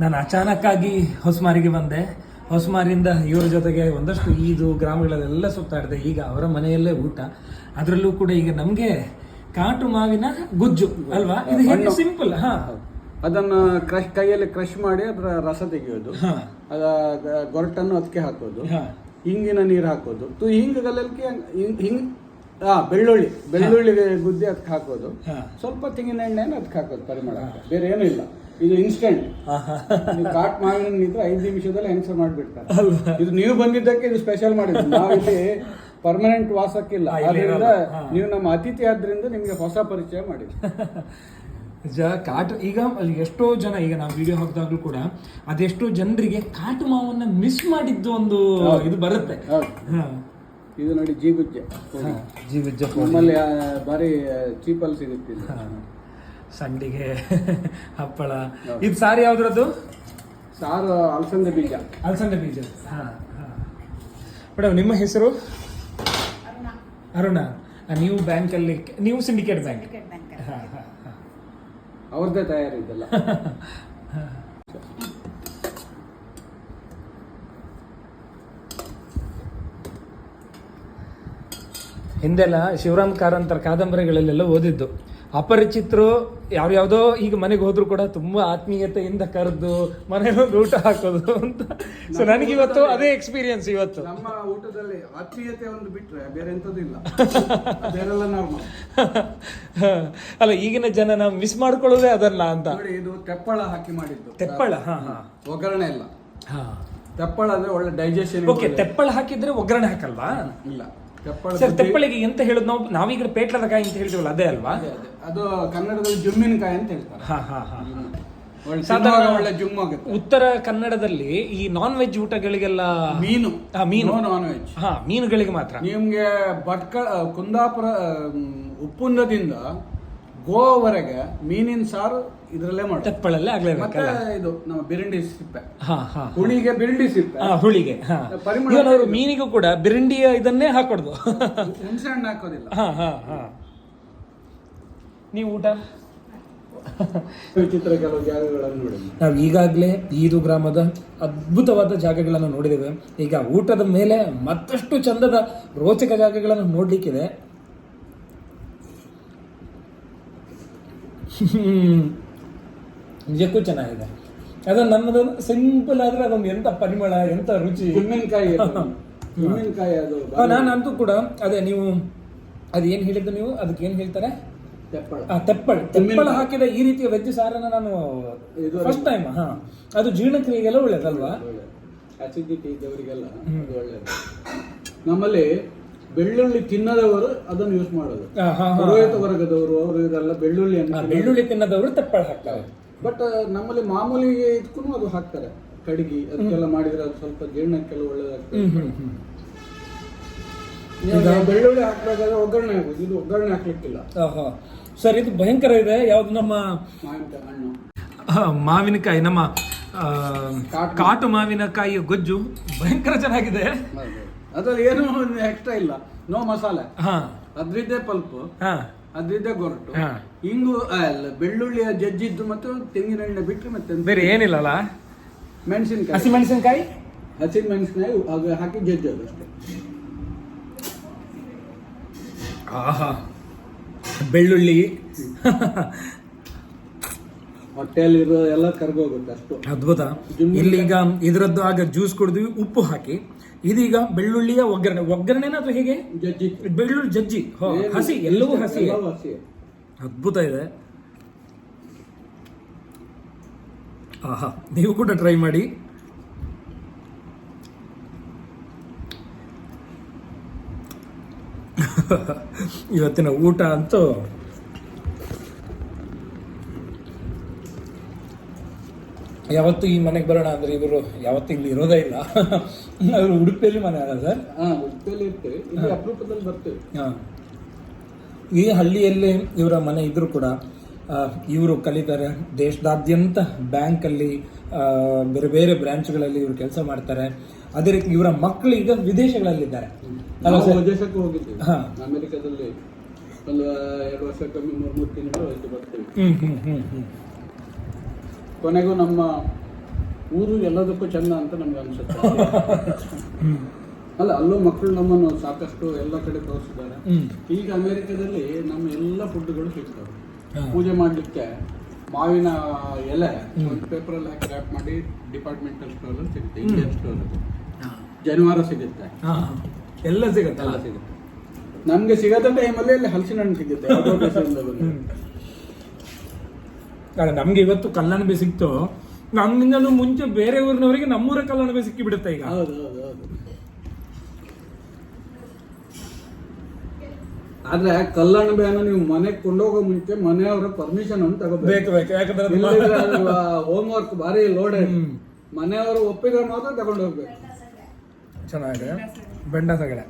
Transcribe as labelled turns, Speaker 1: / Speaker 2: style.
Speaker 1: ನಾನು ಅಚಾನಕ್ಕಾಗಿ ಹೊಸಮಾರಿಗೆ ಬಂದೆ. ಹೊಸಮಾರಿಂದ ಇವರ ಜೊತೆಗೆ ಒಂದಷ್ಟು ಈದು ಗ್ರಾಮಗಳಲ್ಲೆಲ್ಲ ಸುತ್ತಾಡಿದೆ ಈಗ ಅವರ ಮನೆಯಲ್ಲೇ ಊಟ. ಅದರಲ್ಲೂ ಕೂಡ ಈಗ ನಮಗೆ ಕಾಟು ಮಾವಿನ ಗುಜ್ಜು ಅಲ್ವಾ? ಇದು ಹೇಗೆ ಸಿಂಪಲ್ ಹಾ.
Speaker 2: ಅದನ್ನು ಕ್ರಶ್ ಕೈಯಲ್ಲಿ ಕ್ರಶ್ ಮಾಡಿ ಅದರ ರಸ ತೆಗೆಯೋದು. ಅದ ಗೊರಟನ್ನು ಅದಕ್ಕೆ ಹಾಕೋದು.
Speaker 1: ಹಾ.
Speaker 2: ಹಿಂಗಿನ ನೀರು ಹಾಕೋದು. ತು ಹಿಂಗಗಲಕ್ಕೆ ಹಿಂಗ್ ಹಾ ಬೆಳ್ಳುಳ್ಳಿ. ಬೆಳ್ಳುಳ್ಳಿ ಗುದ್ದಿ ಅದಕ್ಕೆ ಹಾಕೋದು. ಸ್ವಲ್ಪ ತೆಂಗಿನ ಎಣ್ಣೆನ ಅದಕ್ಕೆ ಹಾಕೋದು ಪರಿಮಳ ಬೇರೆ ಏನೂ ಇಲ್ಲ. ಇದು ಇನ್ಸ್ಟೆಂಟ್ ಕಾಟ್ ಮಾವಿನ ಇದ್ರೆ ಐದು ನಿಮಿಷದಲ್ಲಿ ಆನ್ಸರ್ ಮಾಡಿಬಿಡ್ತಾರೆ. ಇದು ನೀವು ಬಂದಿದ್ದಕ್ಕೆ ಇದು ಸ್ಪೆಷಲ್ ಮಾಡಿದ್ದು. ನಾವಿಲ್ಲಿ ಪರ್ಮನೆಂಟ್ ವಾಸಕ್ಕಿಲ್ಲ. ಅದರಿಂದ ನೀವು ನಮ್ಮ ಅತಿಥಿ ಆದ್ರಿಂದ ನಿಮಗೆ ಹೊಸ ಪರಿಚಯ ಮಾಡಿದ್ವಿ
Speaker 1: ಜ ಕಾಟು ಈಗ ಅಲ್ಲಿ ಎಷ್ಟೋ ಜನ ಈಗ ನಾವು ವಿಡಿಯೋ ಹಾಕಿದಾಗ್ಲೂ ಕೂಡ ಅದೆಷ್ಟೋ ಜನರಿಗೆ ಕಾಟು ಮಾವನ್ನ ಮಿಸ್ ಮಾಡಿದ್ದು ಒಂದು ಇದು ಬರುತ್ತೆ.
Speaker 2: ಇದು ನೋಡಿ ಜೀಗುಜ್ಜೆ
Speaker 1: ಜೀಗುಜ್ಜೆ ಜೀವಜ್ಜ
Speaker 2: ನಮ್ಮಲ್ಲಿ ಭಾರಿ ಚೀಪಲ್ಲಿ ಸಿಗುತ್ತೆ.
Speaker 1: ಸಂಡಿಗೆ ಹಪ್ಪಳ. ಇದು ಸಾರಿ ಯಾವ್ದ್ರದ್ದು?
Speaker 2: ಸಾರು ಅಲಸಂದೆ ಬೀಜ.
Speaker 1: ಅಲಸಂದೆ ಬೀಜ. ಹಾಂ ಹಾಂ. ಮೇಡಮ್ ನಿಮ್ಮ ಹೆಸರು? ಅರುಣ. ಆ, ನೀವು ಬ್ಯಾಂಕಲ್ಲಿ ನೀವು ಸಿಂಡಿಕೇಟ್ ಬ್ಯಾಂಕ್ ಹಾಂ ಹಾಂ ಹಾಂ.
Speaker 2: ಅವ್ರದ್ದೇ ತಯಾರಿದ್ದಲ್ಲ
Speaker 1: ಹಿಂದೆಲ್ಲ ಶಿವರಾಮ್ ಕಾರಂತರ ಕಾದಂಬರಿಗಳಲ್ಲೆಲ್ಲ ಓದಿದ್ದು. ಅಪರಿಚಿತರು ಯಾವ್ಯಾವುದೋ ಈಗ ಮನೆಗೆ ಹೋದ್ರು ಕೂಡ ತುಂಬಾ ಆತ್ಮೀಯತೆಯಿಂದ ಕರೆದು ಮನೆಗೊಂದು ಊಟ ಹಾಕೋದು ಅಂತ. ಸೊ ನನಗೆ ಇವತ್ತು ಅದೇ ಎಕ್ಸ್ಪೀರಿಯನ್ಸ್ ಇವತ್ತು.
Speaker 2: ನಮ್ಮ ಊಟದಲ್ಲಿ ಆತ್ಮೀಯತೆ ಒಂದು ಬಿಟ್ರೆ ಬೇರೆ ಎಂಥದ್ದು ಇಲ್ಲ. ಬೇರೆಲ್ಲ ನಾರ್ಮಲ್
Speaker 1: ಅಲ್ಲ ಈಗಿನ ಜನ ನಾವು ಮಿಸ್ ಮಾಡ್ಕೊಳ್ಳೋದೇ ಅದಲ್ಲ ಅಂತ.
Speaker 2: ನೋಡಿ ಇದು ತೆಪ್ಪಳ ಹಾಕಿ ಮಾಡಿದ್ದು.
Speaker 1: ತೆಪ್ಪಳ ಹಾ ಹಾ.
Speaker 2: ಒಗ್ಗರಣೆ ಇಲ್ಲ.
Speaker 1: ಹಾ.
Speaker 2: ತೆಪ್ಪಳ ಅಂದ್ರೆ ಒಳ್ಳೆ ಡೈಜೆಷನ್
Speaker 1: ಓಕೆ ತೆಪ್ಪಳ ಹಾಕಿದ್ರೆ ಒಗ್ಗರಣೆ ಹಾಕಲ್ವಾ?
Speaker 2: ಇಲ್ಲ.
Speaker 1: ಸರ್ ತೆಪ್ಪಳಿಗೆ ಎಂತ ಹೇಳುದು ನಾವು ನಾವೀಗ ಪೇಟ್ಲದ ಕಾಯಿ ಅಂತ ಹೇಳ್ತೀವಲ್ಲ ಅದೇ ಅಲ್ವಾ?
Speaker 2: ಅದೇ, ಕನ್ನಡದಲ್ಲಿ ಜುಮ್ಮಿನಕಾಯಿ ಅಂತ ಹೇಳ್ತಾರೆ.
Speaker 1: ಹಾ ಹಾ ಹಾ.
Speaker 2: ಒಳ್ಳೆ
Speaker 1: ಸಾಧಾರಣ-
Speaker 2: ಒಳ್ಳೆ ಜುಮ್ ಆಗುತ್ತೆ.
Speaker 1: ಉತ್ತರ ಕನ್ನಡದಲ್ಲಿ ಈ ನಾನ್ ವೆಜ್ ಊಟಗಳಿಗೆಲ್ಲ
Speaker 2: ಮೀನು.
Speaker 1: ಆ, ಮೀನು.
Speaker 2: ನಾನ್ ವೆಜ್
Speaker 1: ಹಾ ಮೀನುಗಳಿಗೆ ಮಾತ್ರ.
Speaker 2: ನಿಮ್ಗೆ ಭಟ್ಕ ಕುಂದಾಪುರ ಉಪ್ಪುಂದದಿಂದ ಗೋವರೆಗೆ ಮೀನಿನ ಸಾರು ಇದ್ರಲ್ಲೇ ಮಾಡ್ತಾರೆ.
Speaker 1: ತೆಪ್ಪಳಲ್ಲೇ
Speaker 2: ಮತ್ತೆ
Speaker 1: ಆಗ್ಲೇಬೇಕಲ್ಲ
Speaker 2: ಇದು ನಮ್ಮ ಬಿರಿಂಡಿ ಸಿಪ್ಪೆ.
Speaker 1: ಹಾ ಹಾ
Speaker 2: ಹುಳಿಗೆ ಬಿರಿಂಡಿ ಸಿಪ್ಪೆ.
Speaker 1: ಹಾ ಹುಳಿಗೆ ಹಾ.
Speaker 2: ಪರಿಮಳ
Speaker 1: ಅವರು ಮೀನಿಗೂ ಕೂಡ ಬಿರಿಂಡಿಯ ಇದನ್ನೇ ಹಾಕೊಡ್ದು.
Speaker 2: ಹುಣಸೆ ಹಣ್ಣು ಹಾಕೋದಿಲ್ಲ.
Speaker 1: ಹಾ ಹಾ ಹಾ. ನೀವು ಊಟ?
Speaker 2: ವಿಚಿತ್ರ ಕೆಲವು ಜಾಗಗಳನ್ನು ನೋಡಿ
Speaker 1: ನಾವು ಈಗಾಗಲೇ ಈದು ಗ್ರಾಮದ ಅದ್ಭುತವಾದ ಜಾಗಗಳನ್ನು ನೋಡಿದ್ದೇವೆ. ಈಗ ಊಟದ ಮೇಲೆ ಮತ್ತಷ್ಟು ಚಂದದ ರೋಚಕ ಜಾಗಗಳನ್ನು ನೋಡ್ಲಿಕ್ಕಿದೆ. ನಿಜಕ್ಕೂ ಚೆನ್ನಾಗಿದೆ. ಅದು ನಮ್ಮದು ಸಿಂಪಲ್ ಆದ್ರೆ ಅದೊಂದು ಎಂತ ಪರಿಮಳ ಎಂತ ರುಚಿ.
Speaker 2: ಜುಮ್ಮಿನಕಾಯಿ ಜುಮ್ಮಿನಕಾಯಿ ಅದು
Speaker 1: ನಾನಂತೂ ಕೂಡ ಅದೇ ನೀವು ಅದು ಏನ್ ಹೇಳಿದ್ದು ನೀವು? ಅದಕ್ಕೆ ಏನ್ ಹೇಳ್ತಾರೆ?
Speaker 2: ತೆಪ್ಪಳ.
Speaker 1: ತೆಪ್ಪಳ. ತೆಪ್ಪಳ ಹಾಕಿದ ಈ ರೀತಿಯ ವೆಜ್ ಸಾರನ್ನ ನಾನು
Speaker 2: ಇದು-
Speaker 1: ಫಸ್ಟ್ ಟೈಮ್ ಹಾ. ಅದು ಜೀರ್ಣಕ್ರಿಯೆಗೆಲ್ಲ ಒಳ್ಳೇದಲ್ವಾ?
Speaker 2: ಅಸಿಡಿಟಿ ಇದ್ದವರಿಗೆಲ್ಲ ಒಳ್ಳೇದು. ನಮ್ಮಲ್ಲಿ ಬೆಳ್ಳುಳ್ಳಿ ತಿನ್ನದವರು ಅದನ್ನು ಯೂಸ್ ಮಾಡೋದು. ಪುರೋಹಿತ ವರ್ಗದವರು ಅವರು ಇದೆಲ್ಲ ಬೆಳ್ಳುಳ್ಳಿಯನ್ನು
Speaker 1: ಬೆಳ್ಳುಳ್ಳಿ ತಿನ್ನದವರು ತಪ್ಪಳ ಹಾಕ್ತಾರೆ.
Speaker 2: ಬಟ್ ನಮ್ಮಲ್ಲಿ ಮಾಮೂಲಿ ಇದಕ್ಕೂ ಅದು ಹಾಕ್ತಾರೆ. ಕಡಿಗೆ ಅದಕ್ಕೆಲ್ಲ ಮಾಡಿದ್ರೆ ಅದು ಸ್ವಲ್ಪ ಜೀರ್ಣಕ್ಕೆಲ್ಲ ಒಳ್ಳೇದಾಗ್ತದೆ. ಬೆಳ್ಳುಳ್ಳಿ ಹಾಕ್ಬೇಕಾದ್ರೆ ಒಗ್ಗರಣೆ ಹಾಕೋದು ಇದು ಒಗ್ಗರಣೆ ಹಾಕ್ಲಿಕ್ಕಿಲ್ಲ.
Speaker 1: ಸರ್ ಇದು ಭಯಂಕರ ಇದೆ. ಯಾವ್ದು ನಮ್ಮ
Speaker 2: ಮಾವಿನಕಾಯಿ ಹಣ್ಣು.
Speaker 1: ಮಾವಿನಕಾಯಿ. ನಮ್ಮ.
Speaker 2: ಕಾಟು.
Speaker 1: ಮಾವಿನಕಾಯಿ ಗೊಜ್ಜು ಭಯಂಕರ ಚೆನ್ನಾಗಿದೆ.
Speaker 2: ಅದ್ರಲ್ಲಿ ಏನು ಎಕ್ಸ್ಟ್ರಾ ಇಲ್ಲ. ನೋ ಮಸಾಲೆ
Speaker 1: ಹಾ.
Speaker 2: ಅದ್ರಿದ್ದೇ ಪಲ್ಪು.
Speaker 1: ಹಾ.
Speaker 2: ಅದ್ರಿದ್ದೇ ಗೊರಟು. ಹಿಂಗು ಬೆಳ್ಳುಳ್ಳಿಯ ಜಜ್ಜಿದ್ದು ಮತ್ತು ತೆಂಗಿನ ಎಣ್ಣೆ ಬಿಟ್ಟರೆ ಮತ್ತೆ
Speaker 1: ಬೇರೆ ಏನಿಲ್ಲಲ್ಲ
Speaker 2: ಮೆಣಸಿನಕಾಯಿ.
Speaker 1: ಹಸಿಮೆಣಸಿನಕಾಯಿ
Speaker 2: ಹಸಿ ಮೆಣಸಿನಕಾಯಿ ಅದು ಹಾಕಿ ಜಜ್ಜೋದು ಅಷ್ಟೇ.
Speaker 1: ಆಹಾ. ಬೆಳ್ಳುಳ್ಳಿ.
Speaker 2: ಹೊಟ್ಟೆಯಲ್ಲಿರೋ ಎಲ್ಲ ಕರ್ಗೋಗುತ್ತೆ ಅಷ್ಟು.
Speaker 1: ಅದ್ಭುತ. ಇಲ್ಲೀಗ ಇದರದ್ದು ಆಗ ಜ್ಯೂಸ್ ಕುಡಿದ್ವಿ ಉಪ್ಪು ಹಾಕಿ. ಇದೀಗ ಬೆಳ್ಳುಳ್ಳಿಯ ಒಗ್ಗರಣೆ. ಒಗ್ಗರಣೆನ ಅಥವಾ ಹೇಗೆ?
Speaker 2: ಜಜ್ಜಿ.
Speaker 1: ಬೆಳ್ಳುಳ್ಳಿ ಜಜ್ಜಿ. ಹೋ, ಹಸಿ ಎಲ್ಲವೂ ಹಸಿ
Speaker 2: ಎಲ್ಲವೂ ಹಸಿ
Speaker 1: ಅದ್ಭುತ ಇದೆ. ಆಹಾ ನೀವು ಕೂಡ ಟ್ರೈ ಮಾಡಿ. ಇವತ್ತಿನ ಊಟ ಅಂತೂ ಯಾವತ್ತು ಈ ಮನೆಗೆ ಬರೋಣ ಅಂದ್ರೆ ಇವರು ಯಾವತ್ತು ಇಲ್ಲಿ ಇರೋದೇ ಇಲ್ಲ. ಅವರು ಉಡುಪಿಯಲ್ಲಿ ಮನೆ ಅಲ್ಲ ಸರ್?
Speaker 2: ಉಡುಪಿಯಲ್ಲಿ ಇರ್ತೇವೆ. ಇಲ್ಲಿ ಅಪರೂಪದಲ್ಲಿ ಬರ್ತೇವೆ.
Speaker 1: ಹಾ. ಈ ಹಳ್ಳಿಯಲ್ಲಿ ಇವರ ಮನೆ ಇದ್ರು ಕೂಡ ಇವರು ಕಲಿತಾರೆ. ದೇಶದಾದ್ಯಂತ ಬ್ಯಾಂಕಲ್ಲಿ ಬೇರೆ ಬೇರೆ ಬ್ರಾಂಚ್ಗಳಲ್ಲಿ ಇವರು ಕೆಲಸ ಮಾಡ್ತಾರೆ. ಅದೇ ರೀತಿ ಇವರ ಮಕ್ಕಳು ಈಗ ವಿದೇಶಗಳಲ್ಲಿದ್ದಾರೆ.
Speaker 2: ವಿದೇಶಕ್ಕೂ ಹೋಗಿದ್ದೇವೆ. ಅಮೆರಿಕದಲ್ಲಿ ಒಂದು ಎರಡು ವರ್ಷಕ್ಕೊಮ್ಮೆ ಮೂರು ಮೂರು ತಿಂಗಳು ಬರ್ತೀವಿ.
Speaker 1: ಹ್ಞೂ ಹ್ಞೂ ಹ್ಞೂ ಹ್ಮ್.
Speaker 2: ಕೊನೆಗೂ ನಮ್ಮ ಊರು ಎಲ್ಲದಕ್ಕೂ ಚೆಂದ ಅಂತ ನಮ್ಗೆ ಅನ್ಸುತ್ತೆ. ಅಲ್ಲ ಅಲ್ಲೂ ಮಕ್ಕಳು ನಮ್ಮನ್ನು ಸಾಕಷ್ಟು ಎಲ್ಲ ಕಡೆ ತೋರಿಸಿದ್ದಾರೆ. ಈಗ ಅಮೆರಿಕದಲ್ಲಿ ನಮ್ಮ ಎಲ್ಲ ಫುಡ್ಗಳು ಸಿಗ್ತವೆ. ಪೂಜೆ ಮಾಡಲಿಕ್ಕೆ ಮಾವಿನ ಎಲೆ. ಒಂದು ಪೇಪರಲ್ಲಿ ಹಾಕಿ ರ್ಯಾಪ್ ಮಾಡಿ ಡಿಪಾರ್ಟ್ಮೆಂಟಲ್ ಸ್ಟೋರ್ ಸಿಗುತ್ತೆ ಇಂಡಿಯನ್ ಸ್ಟೋರ್ ಜನಿವಾರ ಸಿಗುತ್ತೆ.
Speaker 1: ಎಲ್ಲ ಸಿಗುತ್ತೆ
Speaker 2: ಎಲ್ಲ ಸಿಗುತ್ತೆ. ನಮ್ಗೆ ಸಿಗದ ಟೈಮಲ್ಲಿ ಅಲ್ಲಿ ಹಲಸಿನ ಹಣ್ಣು ಸಿಗುತ್ತೆ ದೇಶದಿಂದ
Speaker 1: ನಮ್ಗೆ ಇವತ್ತು ಕಲ್ಲಣಬೆ ಸಿಕ್ತು. ನಮ್ಮಿಂದಲೂ ಮುಂಚೆ ಬೇರೆ ಊರಿನವರಿಗೆ ನಮ್ಮೂರ ಕಲ್ಲಣಬೆ ಸಿಕ್ಕಿ ಬಿಡುತ್ತೆ ಈಗ.
Speaker 2: ಹೌದು ಹೌದು ಹೌದು. ಆದ್ರೆ ಕಲ್ಲಣಬೆಯನ್ನು ನೀವು ಮನೆಗೆ ಕೊಂಡೋಗೋ ಮುಂಚೆ ಮನೆಯವರ ಪರ್ಮಿಷನ್ ಅನ್ನು ತಗೋಬೇಕು.
Speaker 1: ಬೇಕು ಬೇಕು. ಯಾಕಂದ್ರೆ ಅದು
Speaker 2: ಹೋಮ್ ವರ್ಕ್ ಭಾರಿ
Speaker 1: ಲೋಡ್.
Speaker 2: ಮನೆಯವರು ಒಪ್ಪಿದ್ರೆ ಮಾತ್ರ ತಗೊಂಡು ಹೋಗ್ಬೇಕು
Speaker 1: ಚೆನ್ನಾಗಿದೆ. ಬೆಂಡ ಸಗಡೆ